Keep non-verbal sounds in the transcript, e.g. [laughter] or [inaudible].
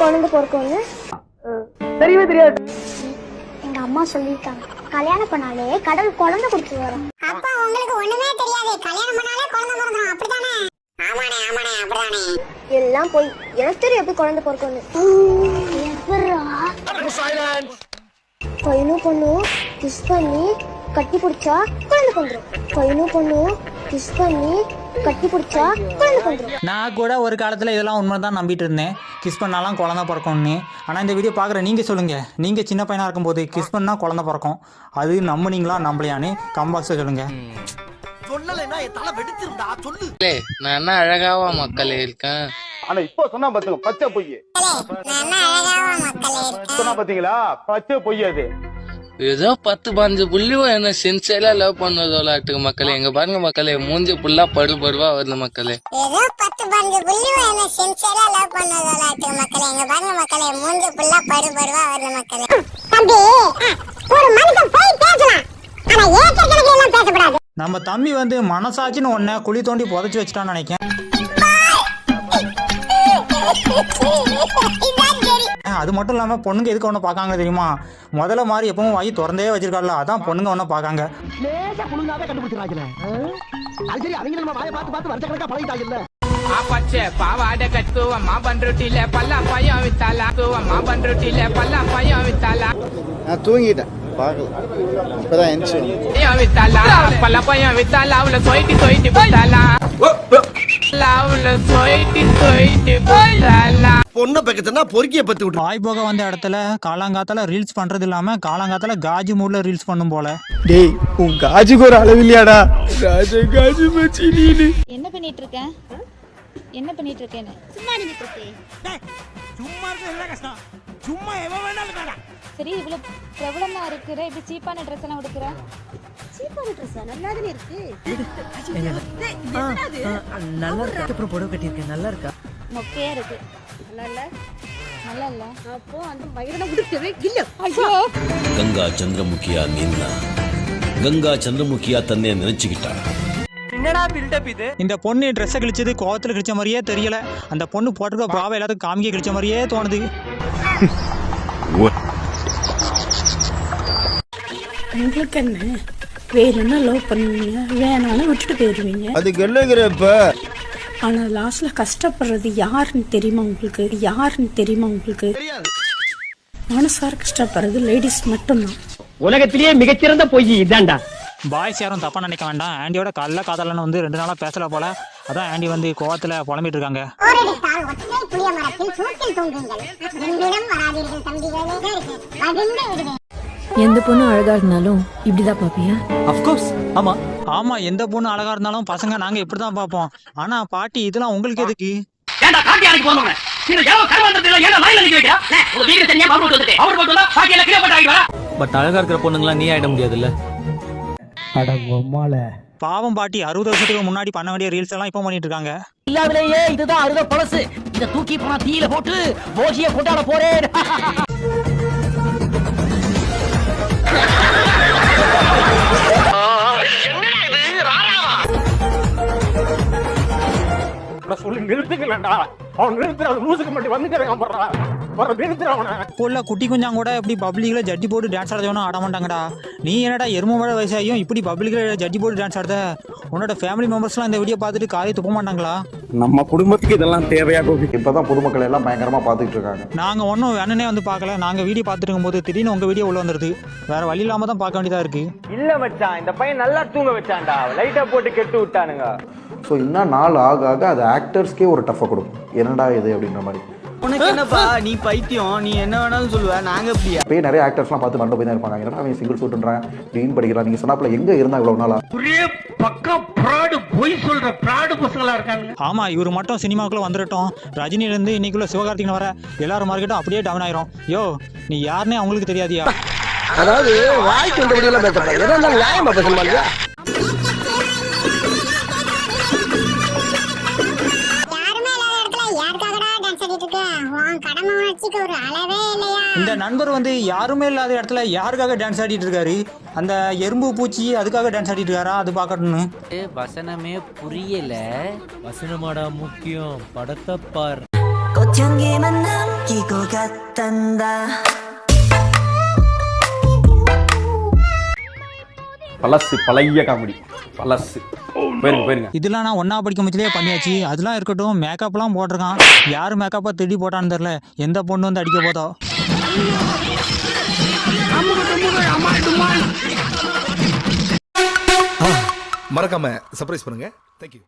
குழந்தை பிறக்கும்னு தெரியவே தெரியாது. எங்க அம்மா சொல்லியிருக்காங்க கல்யாணம் பண்ணாலே கடவுள் குழந்தை கொடுத்து வரும். அப்பா உங்களுக்கு ஒண்ணுமே தெரியாது. கல்யாணம் பண்ணாலே குழந்தை பிறந்துரும். அப்படித்தானே? ஆமாண்ணே ஆமாண்ணே அப்படிதானே? எல்லாம் போய் எனக்கு தெரியும் எப்படி குழந்தை எப்பட்றா? பையனும் பொண்ணும் கிஸ் பண்ணி கட்டி பிடிச்சா குழந்தை வந்துடும் பையனும் பொண்ணும் கிஸ் பண்ணி கட்டி பிடிச்சா குழந்தை வந்துடும் நான் கூட ஒரு காலத்தில் இதெல்லாம் உண்மை தான் நம்பிட்டு இருந்தேன் கிஸ் பண்ணாலாம் குழந்த பிறக்கும்னு. ஆனால் இந்த வீடியோ பார்க்குற நீங்கள் சொல்லுங்கள் நீங்கள் சின்ன பையனாக இருக்கும்போது கிஸ் பண்ணால் குழந்த பிறக்கும். அது நம்புனீங்களா? நம்பலையான்னு கம்பாக்ஸில் சொல்லுங்கள் நான் என்ன அழகாவா மக்களே இருக்கேன்? ஆனா இப்போ சொன்னா பாத்துங்க பச்சை பொய் நல்ல அழகாவா மக்களே சொன்னா பாத்தீங்களா? பச்சை பொய் அது. ஏதோ பத்து பாஞ்சு புள்ளியும் என்ன சின்சியரா லவ் பண்ணுவதோலாட்டுக்கு மக்களே. எங்க பாருங்க மக்களே மூஞ்சி புல்லா படு படுவா வருது மக்களே. ஏதோ பத்து பஞ்சு புள்ளி என்ன சின்சியரா லவ் பண்ணதோலாட்டு மக்களே. எங்க பாருங்க மக்களே மூஞ்சி புல்லா படு படுவா வருது மக்களே. தம்பி ஒரு மனுஷன் போய் பேசலாம். ஆனா ஏக்கர் கணக்கில் எல்லாம் பேசக்கூடாது. நம்ம தம்பி வந்து மனசாட்சின்னு ஒன்றை குழி தோண்டி புதைச்சி வச்சுட்டான்னு நினைக்கிறேன். அது மட்டும் இல்லாமல் பொண்ணுங்க எதுக்கு ஒன்று பார்க்காங்க தெரியுமா? முதல்ல மாதிரி எப்பவும் வாங்கி திறந்தே வச்சிருக்காருல அதான் பொண்ணுங்க ஒன்றும் பார்க்காங்க. ஆப்பாச்சே பாவாட கட்டுவம்மா பண்ருட்டில பல்லா பையன் வித்தாலா தூவம்மா பண்ருட்டில பல்லா பையன் வித்தாலா நான் தூங்கிட்டேன் பார்க்கல. இப்பதான் பொண்ணை பக்கத்துனா பொறுக்கிய பத்து விட்டு வாய் போக வந்த இடத்துல காலங்காத்தால ரீல்ஸ் பண்றது இல்லாம காலாங்காத்தால காஜி மூட்ல ரீல்ஸ் பண்ணும் போல. டேய் உன் காஜிக்கு ஒரு அளவு இல்லையாடா? ராஜா காஜி மச்சி நீனு என்ன பண்ணிட்டு இருக்க? என்ன பண்ணிட்டு இருக்கேன்னு? சும்மா நின்னுட்டு இருக்கேன் சும்மா இருக்கிறது கஷ்டம்? சும்மா எவ வேணாலும் சரி இவ்வளவு பிரபலமா இருக்கிற இப்படி சீப்பான ட்ரெஸ் எல்லாம் எடுக்கிற சீப்பான நல்லா இருக்கா? மொக்கையா இருக்கு. கங்கா இல்லை நல்லா இல்லை அப்போ அந்த பயிரனை கொடுக்கவே இல்லை இந்த பொண்ணு ட்ரெஸ்ஸை கிழிச்சது கோவத்தில் கிழிச்ச மாதிரியே தெரியல. அந்த பொண்ணு போட்டிருக்க ப்ராவை எல்லாத்துக்கும் காமிக்க கிழிச்ச மாதிரியே தோணுது. உங்களுக்கு என்ன? வேணும்னா லவ் பண்ணுவீங்க வேணாலும் விட்டுட்டு போயிடுவீங்க அதுக்கு என்னங்கிறப்ப ஆனா லாஸ்ட்ல கஷ்டப்படுறது யாருன்னு தெரியுமா உங்களுக்கு? யாருன்னு தெரியுமா உங்களுக்கு? மனசார கஷ்டப்படுறது லேடிஸ் மட்டும்தான். உலகத்திலேயே மிகச்சிறந்த பொய் இதான்டா பாய்ஸ் யாரும் தப்பாக நினைக்க வேண்டாம். ஆண்டியோட கல்ல காதலன்னு வந்து ரெண்டு நாளாக பேசல போல. அதான் ஆண்டி வந்து கோவத்தில் புலம்பிட்டு இருக்காங்க. எந்த பொண்ணு அழகா இருந்தாலும் இப்படிதான் பாப்பியா அஃப்கோர்ஸ் ஆமா. ஆமாம் எந்த பொண்ணு அழகாக இருந்தாலும் பசங்க நாங்கள் இப்படி தான் பார்ப்போம். ஆனால் பாட்டி இதெல்லாம் உங்களுக்கு எதுக்கு? ஏன்டா காட்டி அன்னைக்கு போனவங்க நீங்க ஏதோ கருவாந்தத்துல ஏதோ லைன்ல நிக்க வைக்கிறா உங்க வீடு தனியா பவர் போட்டு வந்துட்டு அவர் போட்டு வந்தா பாக்கி எல்லாம் கீழே போட்டு ஆகிடுவா பட் அழகா இருக்கிற பொண்ணுங்களா நீ ஆயிட முடியாதுல்ல. அட பொம்மால பாவம் பாட்டி அறுபது வருஷத்துக்கு முன்னாடி பண்ண வேண்டிய ரீல்ஸ் எல்லாம் இப்போ பண்ணிட்டு இருக்காங்க. இல்லாமலேயே இதுதான் அறுத பழசு. இத தூக்கி போனா தீயில போட்டு போகிய கொண்டாட போறேன். [laughs] நிறுத்துக்கலடா அவன் நிறுத்துற லூசுக்கு மட்டும் போடுறா குட்டி குஞ்சாங்க கூட இப்படி பப்ளிக்கில் ஜட்டி போட்டு டான்ஸ் ஆடுறவனும் ஆட மாட்டாங்கடா. நீ என்னடா எரும மழை வயசாயும் இப்படி பப்ளிக்கில் ஜட்டி போட்டு டான்ஸ் ஆடுத? உன்னோட ஃபேமிலி மெம்பர்ஸ்லாம் இந்த வீடியோ பார்த்துட்டு காலை துப்ப மாட்டாங்களா? நம்ம குடும்பத்துக்கு இதெல்லாம் தேவையா கோபி? இப்பதான் பொதுமக்கள் எல்லாம் பயங்கரமா பாத்துக்கிட்டு இருக்காங்க. நாங்கள் ஒன்றும் வேணுனே வந்து பார்க்கல. நாங்கள் வீடியோ பார்த்துட்டு இருக்கும்போது திடீர்னு உங்கள் வீடியோ உள்ள வந்துருது. வேற வழி இல்லாமல் தான் பார்க்க வேண்டியதாக இருக்குது இல்ல மச்சான் இந்த பையன் நல்லா தூங்க வச்சான்டா. லைட்டா போட்டு கெட்டு விட்டானுங்க. ஸோ இன்னும் நாள் ஆக ஆக அது ஆக்டர்ஸ்க்கே ஒரு டஃப்பை கொடுக்கும். என்னடா இது அப்படின்ற மாதிரி. உனக்கு என்னப்பா நீ பைத்தியம் நீ என்ன வேணாலும் சொல்லுவ நாங்க எப்படியா இப்பயே நிறைய ஆக்டர்ஸ்லாம் பார்த்து மண்டை போய் தான் இருப்பாங்க. என்னடா அவன் சிங்கிள் சூட்டுன்றான் டீன் படிக்கிறான். நீங்க சொன்னாப்புல எங்க இருந்தா இவ்வளவு நாளா? ஒரே பக்கா ப்ராடு பொய் சொல்ற ப்ராடு பசங்களா இருக்காங்க ஆமாம் இவர் மட்டும் சினிமாக்குள்ளே வந்துடட்டும் ரஜினிலேருந்து இன்னைக்குள்ள சிவகார்த்திகன் வர எல்லாரும் மார்க்கெட்டும் அப்படியே டவுன் ஆயிரும். யோ நீ யாருன்னே அவங்களுக்கு தெரியாதியா? அதாவது வாய்க்கு வந்த முடியல பேசப்படாது எதா இருந்தாலும் நியாயமா பேசணும் இல்லையா டான்ஸ் ஆடிட்டு இருக்க உன் கடமை உணர்ச்சிக்கு ஒரு அளவே இல்லையா? இந்த நண்பர் வந்து யாருமே இல்லாத இடத்துல யாருக்காக டான்ஸ் ஆடிட்டு இருக்காரு? அந்த எறும்பு பூச்சி அதுக்காக டான்ஸ் ஆடிட்டு இருக்காரா? அது பார்க்கணும்னு வசனமே புரியல. வசனமாடா முக்கியம். படத்தை பார். பழசு பழைய காமெடி. பழசு. போயிருங்க போயிருங்க. இதெல்லாம் நான் ஒன்றா படிக்கும் போதுலேயே பண்ணியாச்சு. அதெல்லாம் இருக்கட்டும் மேக்கப்லாம் போட்டிருக்கான். யார் மேக்கப்பை திருடி போட்டான்னு தெரில எந்த பொண்ணு வந்து அடிக்க போதோ. மறக்காம சர்ப்ரைஸ் பண்ணுங்க. தேங்க்யூ